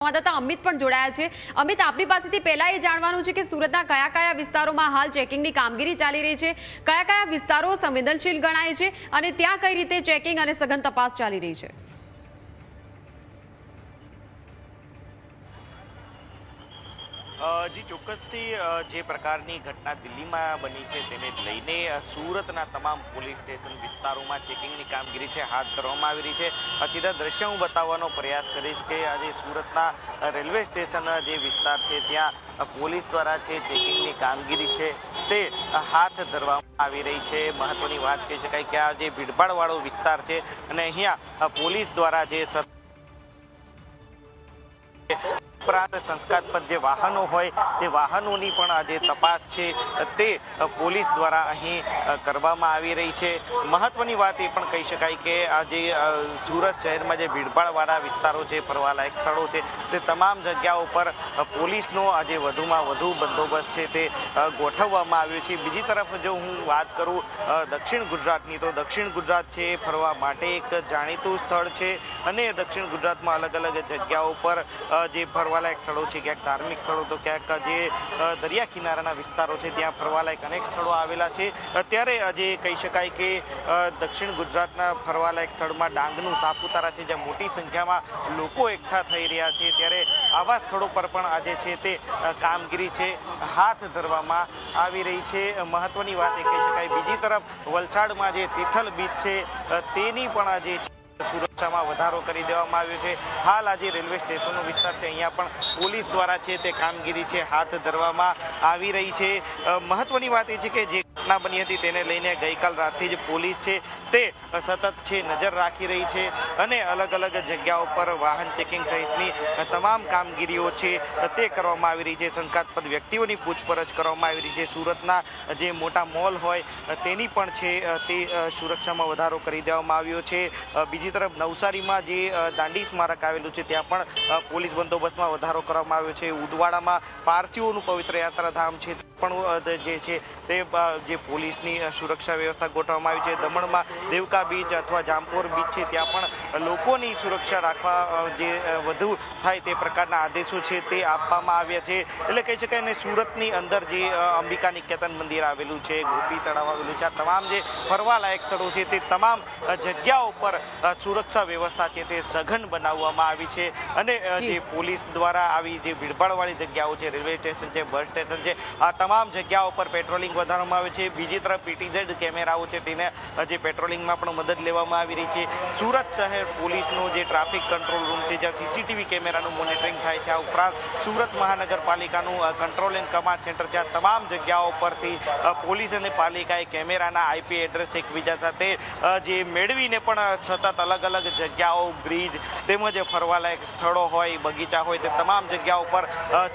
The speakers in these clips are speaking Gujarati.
સંવાદદાતા અમિત પણ જોડાયા છે. અમિત આપણી પાસેથી પહેલા એ જાણવાનું છે કે સુરતના કયા કયા વિસ્તારોમાં હાલ ચેકિંગની કામગીરી ચાલી રહી છે? કયા કયા વિસ્તારો સંવેદનશીલ ગણાય છે? અને ત્યાં કઈ રીતે ચેકિંગ અને સઘન તપાસ ચાલી રહી છે? જી, ચોક્કસથી જે પ્રકારની ઘટના દિલ્હીમાં બની છે તેને લઈને સુરતના તમામ પોલીસ સ્ટેશન વિસ્તારોમાં ચેકિંગની કામગીરી છે, હાથ ધરવામાં આવી રહી છે. સીધા દ્રશ્ય હું બતાવવાનો પ્રયાસ કરીશ કે આજે સુરતના રેલવે સ્ટેશન જે વિસ્તાર છે, ત્યાં પોલીસ દ્વારા જે ચેકિંગની કામગીરી છે તે હાથ ધરવામાં આવી રહી છે. મહત્વની વાત કહી શકાય કે આ જે ભીડભાડવાળો વિસ્તાર છે અને અહીંયા પોલીસ દ્વારા જે ઉપરાંત શંકાસ્પદ જે વાહનો હોય, તે વાહનોની પણ આ જે તપાસ છે. તે પોલીસ દ્વારા અહીં કરવામાં આવી રહી છે. મહત્વની વાત એ પણ કહી શકાય કે આ જે સુરત શહેરમાં જે ભીડભાડવાળા વિસ્તારો છે, ફરવાલાયક સ્થળો છે, તે તમામ જગ્યાઓ પર પોલીસનો આજે વધુમાં વધુ બંદોબસ્ત છે તે ગોઠવવામાં આવ્યો છે. બીજી તરફ જો હું વાત કરું દક્ષિણ ગુજરાતની, તો દક્ષિણ ગુજરાત છે ફરવા માટે એક જાણીતું સ્થળ છે અને દક્ષિણ ગુજરાતમાં અલગ અલગ જગ્યાઓ પર જે જે ફરવાલાયક સ્થળો છે, ક્યાંક ધાર્મિક સ્થળો તો ક્યાંક જે દરિયા કિનારાના વિસ્તારો છે, ત્યાં ફરવાલાયક અનેક સ્થળો આવેલા છે. અત્યારે આજે કહી શકાય કે દક્ષિણ ગુજરાતના ફરવાલાયક સ્થળમાં ડાંગનું સાપુતારા છે, જ્યાં મોટી સંખ્યામાં લોકો એકઠા થઈ રહ્યા છે. ત્યારે આવા સ્થળો પર પણ આજે છે તે કામગીરી છે, હાથ ધરવામાં આવી રહી છે. મહત્વની વાત એ કહી શકાય. બીજી તરફ વલસાડમાં જે તિથલ બીચ છે તેની પણ આજે છે સુરક્ષામાં વધારો કરી દેવામાં આવ્યો છે. હાલ આજે રેલવે સ્ટેશનનો વિસ્તાર છે. અહીંયા પણ પોલીસ દ્વારા છે તે કામગીરી છે, હાથ ધરવામાં આવી રહી છે. મહત્વની વાત એ છે કે જે ઘટના બની હતી તેને લઈને ગઈકાલ રાતથી જ પોલીસ છે તે સતત છે, નજર રાખી રહી છે અને અલગ અલગ જગ્યાઓ પર વાહન ચેકિંગ સહિતની તમામ કામગીરીઓ છે તે કરવામાં આવી રહી છે. શંકાસ્પદ વ્યક્તિઓની પૂછપરછ કરવામાં આવી રહી છે. સુરતના જે મોટા મોલ હોય, તેની પણ છે, તે સુરક્ષામાં વધારો કરી દેવામાં આવ્યો છે. બીજી તરફ નવસારીમાં જે દાંડી સ્મારક આવેલું છે, ત્યાં પણ પોલીસ બંદોબસ્તમાં વધારો કરવામાં આવ્યો છે. ઉદવાડામાં પારસીઓનું પવિત્ર યાત્રાધામ છે. પણ જે છે તે જે પોલીસની સુરક્ષા વ્યવસ્થા ગોઠવવામાં આવી છે. દમણમાં દેવકા બીચ અથવા જામપોર બીચ છે ત્યાં પણ લોકોની સુરક્ષા રાખવા જે વધુ થાય તે પ્રકારના આદેશો છે તે આપવામાં આવ્યા છે. એટલે કહી શકાય ને સુરતની અંદર જે અંબિકા નિકેતન મંદિર આવેલું છે ગોપી તળાવ આવેલું છે આ તમામ જે ફરવાલાયક સ્થળો છે તે તમામ જગ્યાઓ પર સુરક્ષા વ્યવસ્થા છે તે સઘન બનાવવામાં આવી છે. અને જે પોલીસ દ્વારા આવી જે ભીડભાડવાળી જગ્યાઓ છે રેલવે સ્ટેશન છે બસ સ્ટેશન છે આ તમામ જગ્યાઓ પર પેટ્રોલિંગ વધારવામાં આવે છે. બીજી તરફ પીટીઝેડ કેમેરાઓ છે, તેને જે પેટ્રોલિંગમાં પણ મદદ લેવામાં આવી રહી છે. સુરત શહેર પોલીસનો જે ટ્રાફિક કંટ્રોલ રૂમ છે, જ્યાં સીસીટીવી કેમેરાનું મોનિટરિંગ થાય છે, આ ઉપરાંત સુરત મહાનગરપાલિકાનું કંટ્રોલ એન્ડ કમાન્ડ સેન્ટર છે. તમામ જગ્યાઓ પરથી પોલીસ અને પાલિકાએ કેમેરાના આઈપી એડ્રેસ એકબીજા સાથે જે મેળવીને પણ સતત અલગ અલગ જગ્યાઓ, બ્રિજ તેમજ ફરવાલાયક સ્થળો હોય, બગીચા હોય, તે તમામ જગ્યાઓ પર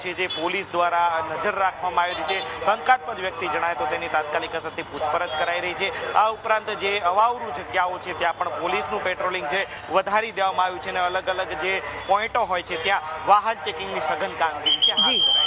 છે, જે પોલીસ દ્વારા નજર રાખવામાં આવી રહી છે. શંકાસ્પદ વ્યક્તિ જણાય તો તેની તાત્કાલિક અસરથી પૂછપરછ કરાઈ રહી છે. આ ઉપરાંત જે અવાવરૂ જગ્યાઓ છે, ત્યાં પણ પોલીસનું પેટ્રોલિંગ છે, વધારી દેવામાં આવ્યું છે અને અલગ અલગ જે પોઈન્ટો હોય છે, ત્યાં વાહન ચેકિંગની સઘન કામગીરી છે.